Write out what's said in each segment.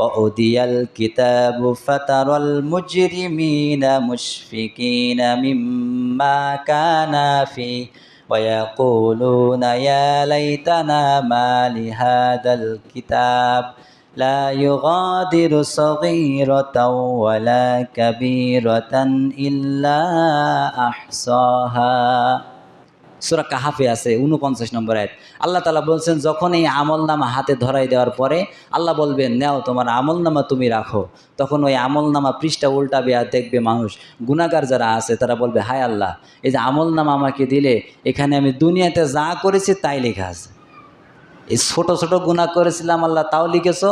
وأودي الكتاب فترى المجرمين مشفقين مما كان فيه ويقولون يا ليتنا ما لهذا الكتاب لا يغادر صغيرة ولا كبيرة إلا أحصاها সুরা কাহাফে আছে উনপঞ্চাশ নম্বর আয়াত। আল্লাহ তালা বলছেন, যখন এই আমল নামা হাতে ধরাই দেওয়ার পরে আল্লাহ বলবেন, নেও, তোমার আমল নামা তুমি রাখো। তখন ওই আমল নামা পৃষ্ঠা উল্টাবে আর দেখবে মানুষ গুণাগার যারা আছে, তারা বলবে, হায় আল্লাহ, এই যে আমল নামা আমাকে দিলে, এখানে আমি দুনিয়াতে যা করেছি তাই লেখা আছে। এই ছোট ছোট গুণা করেছিলাম আল্লাহ, তাও লিখেছ?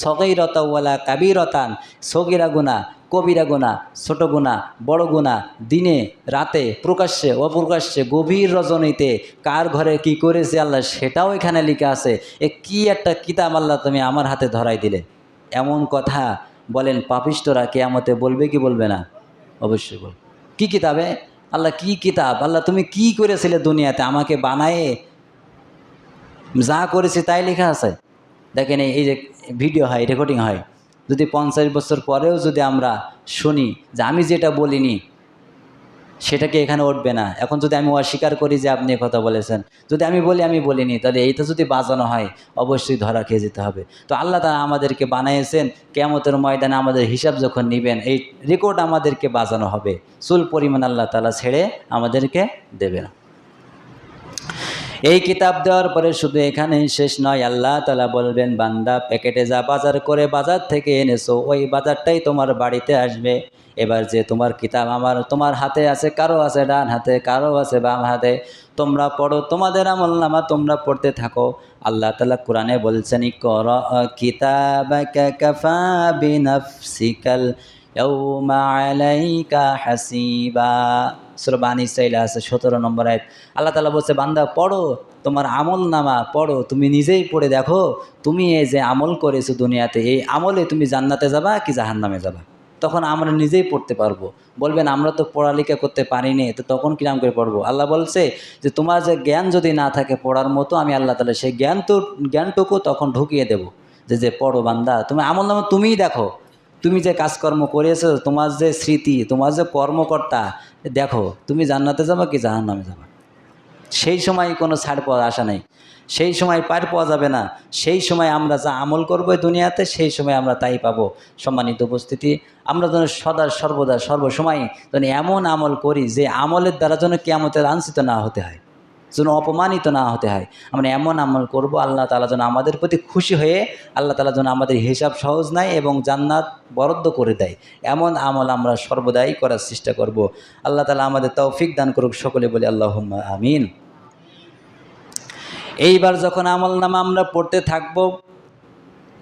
সগৈরতাওয়ালা কাবিরতান, সগিরা গুণা, কবিরা গুণা, ছোট গুণা, বড় গুণা, দিনে, রাতে, প্রকাশ্যে, অপ্রকাশ্যে, গভীর রজনীতে কার ঘরে কি করেছে আল্লাহ সেটাও এখানে লিখা আছে। এ কি একটা কিতাব আল্লাহ তুমি আমার হাতে ধরাই দিলে। এমন কথা বলেন পাপিষ্টরা কেয়ামতে বলবে কি বলবে না? অবশ্যই বল কি কিতাবে? আল্লাহ কি কিতাব? আল্লাহ তুমি কি করেছিলে দুনিয়াতে? আমাকে বানায়ে যা করেছি তাই লেখা আছে। দেখেন এই যে ভিডিও হয় রেকর্ডিং হয়। যদি পঞ্চাশ বছর পরেও যদি আমরা শুনি যে আমি যেটা বলিনি, সেটাকে এখানে উঠবে না। এখন যদি আমি অস্বীকার করি যে আপনি কথা বলেছেন, যদি আমি বলি, আমি বলিনি, তাহলে এইটা যদি বাজানো হয়, অবশ্যই ধরা খেয়ে যেতে হবে। তো আল্লাহ তারা আমাদেরকে বানিয়েছেন কেমতের ময়দানে আমাদের হিসাব যখন নেবেন, এই রেকর্ড আমাদেরকে বাজানো হবে। চুল পরিমাণ আল্লাহ তালা ছেড়ে আমাদেরকে দেবে না। এই কিতাব দেওয়ার পরে শুধু এখানেই শেষ নয়, আল্লাহ তালা বলবেন, বান্দা, প্যাকেটে যা বাজার করে বাজার থেকে এনেছো, ওই বাজারটাই তোমার বাড়িতে আসবে। এবার যে তোমার কিতাব আমার, তোমার হাতে আছে, কারও আছে ডান হাতে, কারও আছে বাম হাতে, তোমরা পড়ো, তোমাদের আমল নামা তোমরা পড়তে থাকো। আল্লাহ তালা কোরআনে বলছেন কর কিতাব ইয়াউমা আলাইকা হাসিবা সুরবানি সাইলা আছে, সতেরো নম্বর আয়াত। আল্লাহ তালা বলছে, বান্দা, পড়ো, তোমার আমল নামা পড়ো, তুমি নিজেই পড়ে দেখো, তুমি এই যে আমল করেছ দুনিয়াতে, এই আমলে তুমি জান্নাতে যাবা কি জাহান্নামে যাবা? তখন আমরা নিজেই পড়তে পারব। বলবেন, আমরা তো পড়ালেখা করতে পারিনি তো তখন কিরাম করে পড়ব? আল্লাহ বলছে যে, তোমার যে জ্ঞান যদি না থাকে পড়ার মতো, আমি আল্লাহ তালা সেই জ্ঞান তো, জ্ঞানটুকু তখন ঢুকিয়ে দেব। যে যে, পড়ো বান্দা, তুমি আমল নামা তুমিই দেখো। তুমি যে কাজকর্ম করেছ, তোমার যে স্মৃতি, তোমার যে কর্মকর্তা, দেখো, তুমি জান্নাতে যাবা কি জাহান্নামে যাবা। সেই সময় কোনো ছাড় পাওয়ার আশা নেই। সেই সময় পার পাওয়া যাবে না। সেই সময় আমরা যা আমল করব দুনিয়াতে, সেই সময় আমরা তাই পাবো। সম্মানিত উপস্থিতি, আমরা যেন সদা সর্বদা সর্বসময় যেন এমন আমল করি যে আমলের দ্বারা যেন কেয়ামতের লাঞ্ছিত না হতে হয়। যেন অপমানিত না হতে হয়। আমরা এমন আমল করব, আল্লাহ তালা যেন আমাদের প্রতি খুশি হয়ে, আল্লাহ তালা যেন আমাদের হিসাব সহজ নেয় এবং জান্নাত বরাদ্দ করে দেয়। এমন আমল আমরা সর্বদাই করার চেষ্টা করব। আল্লাহ তালা আমাদের তৌফিক দান করুক সকলে বলে আল্লাহ আমিন। এইবার যখন আমল নামা আমরা পড়তে থাকব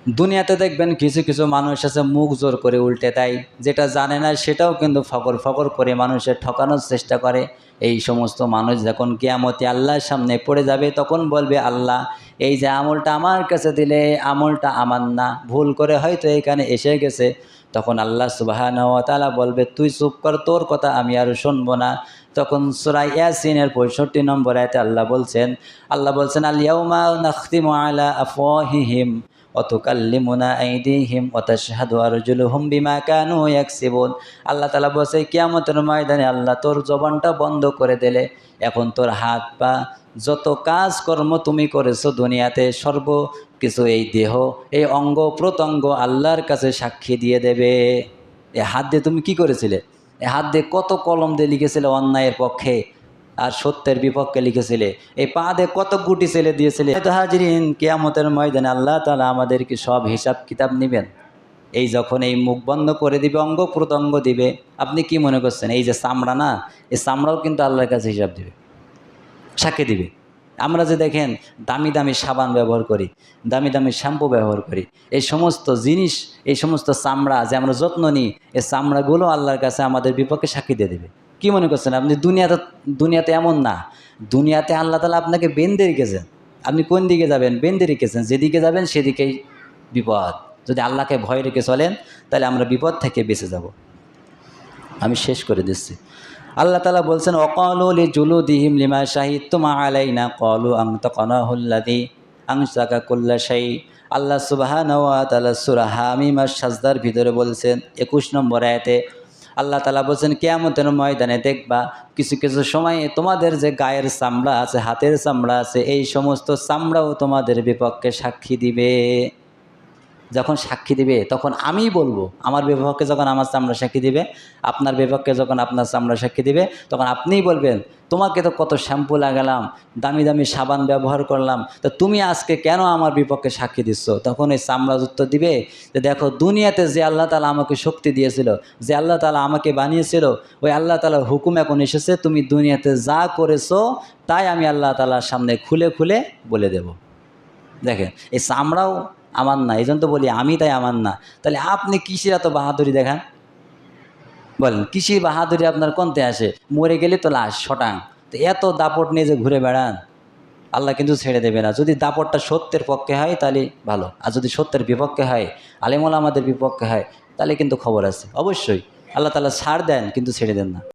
দুনিয়াতে দেখবেন কিছু কিছু মানুষ আছে, মুখ জোর করে উল্টে দেয়। যেটা জানে না, সেটাও কিন্তু ফকর ফকর করে মানুষের ঠকানোর চেষ্টা করে। এই সমস্ত মানুষ যখন কেয়ামতে আল্লাহর সামনে পড়ে যাবে, তখন বলবে, আল্লাহ, এই যে আমলটা আমার কাছে দিলে, আমলটা আমার না। ভুল করে হয়তো এখানে এসে গেছে। তখন আল্লাহ সুবাহানতালা বলবে, তুই চুপ কর, তোর কথা আমি আর শুনব না। তখন সুরাই ইয়াসিনের পঁয়ষট্টি নম্বর আয়তে আল্লাহ বলছেন আল্লাহ বলছেন আলিয়াউমা নাখতিমু আলা আফওয়াহিহিম। অতুকাল্লিমুনা আইদিহিম অতাশহাদু আরজুলুহুম বিমা কানু ইয়াকসিবুন। আল্লাহ তাআলা বলছে, কিয়ামতের ময়দানে আল্লাহ তোর জবানটা বন্ধ করে দিলে, এখন তোর হাত পা যত কাজ কর্ম তুমি করেছ দুনিয়াতে সর্ব কিছু এই দেহ, এই অঙ্গ প্রত্যঙ্গ আল্লাহর কাছে সাক্ষী দিয়ে দেবে। এ হাত দিয়ে তুমি কি করেছিলে? এ হাত দিয়ে কত কলম দিয়ে লিখেছিলে অন্যায়ের পক্ষে? আর সত্যের বিপক্ষে লিখেছিলে। এই পা দিয়ে কত গুটি ছেলে দিয়েছিলে? হাজিরিন, কেয়ামতের ময়দানে আল্লাহ তালা আমাদেরকে সব হিসাব কিতাব নেবেন। এই যখন এই মুখ বন্ধ করে দিবে, অঙ্গ প্রত্যঙ্গ দিবে, আপনি কি মনে করছেন? এই যে চামড়া না, এই চামড়াও কিন্তু আল্লাহর কাছে হিসাব দিবে। সাক্ষী দিবে। আমরা যে দেখেন, দামি দামি সাবান ব্যবহার করি, দামি দামি শ্যাম্পু ব্যবহার করি, এই সমস্ত জিনিস, এই সমস্ত চামড়া যে আমরা যত্ন নিই, এই চামড়াগুলো আল্লাহর কাছে আমাদের বিপক্ষে সাক্ষী দিয়ে দেবে। কি মনে করছেন আপনি? দুনিয়াতে দুনিয়াতে এমন না। দুনিয়াতে আল্লাহ তালা আপনাকে বেঁধে রেখেছেন। আপনি কোন দিকে যাবেন? বেঁধে রেখেছেন। যেদিকে যাবেন, সেদিকেই বিপদ। যদি আল্লাহকে ভয় রেখে চলেন, তাহলে আমরা বিপদ থেকে বেঁচে যাব। আমি শেষ করে দিচ্ছি। আল্লাহ তালা বলছেন, অকলি জুলু দিহিম লিমা শাহিদ তোমা আলাই না কলু আং তকনাহুল্লাদি আং সাকা কুল্লা শাহী আল্লাহ সুবাহ সুরা হামিমা সাজদার ভিতরে বলছেন, একুশ নম্বর আয়তে আল্লাহ তালা বলছেন, কেয়ামতের ময়দানে দেখবা কিছু কিছু সময়ে তোমাদের যে গায়ের চামড়া আছে, হাতের চামড়া আছে, এই সমস্ত চামড়াও তোমাদের বিপক্ষে সাক্ষী দিবে। যখন সাক্ষী দিবে, তখন আমি বলব, আমার বিপক্ষে যখন আমার চামড়া সাক্ষী দিবে, আপনার বিপক্ষে যখন আপনার চামড়া সাক্ষী দিবে, তখন আপনিই বলবেন, তোমাকে তো কত শ্যাম্পু লাগালাম, দামি দামি সাবান ব্যবহার করলাম, তো তুমি আজকে কেন আমার বিপক্ষে সাক্ষী দিচ্ছ? তখন এই চামড়া উত্তর দিবে যে, দেখো, দুনিয়াতে যে আল্লাহ তালা আমাকে শক্তি দিয়েছিল, যে আল্লাহ তালা আমাকে বানিয়েছিল, ওই আল্লাহ তালার হুকুম এখন এসেছে, তুমি দুনিয়াতে যা করেছ, তাই আমি আল্লাহ তালার সামনে খুলে খুলে বলে দেব। দেখেন, এই চামড়াও আমার না, এই তো বলি আমি তাই আমার না। তাহলে আপনি কিসের এত বাহাদুরি দেখান? বলেন কৃষি বাহাদুরি আপনার কোনতে আসে? মরে গেলে তো লাশ শটাং তো এত দাপট নিয়ে যে ঘুরে বেড়ান, আল্লাহ কিন্তু ছেড়ে দেবে না। যদি দাপটটা সত্যের পক্ষে হয়, তাহলে ভালো। আর যদি সত্যের বিপক্ষে হয়, আলিমুল আমাদের বিপক্ষে হয়, তাহলে কিন্তু খবর আছে। অবশ্যই। আল্লাহ তালা ছাড় দেন, কিন্তু ছেড়ে দেন না।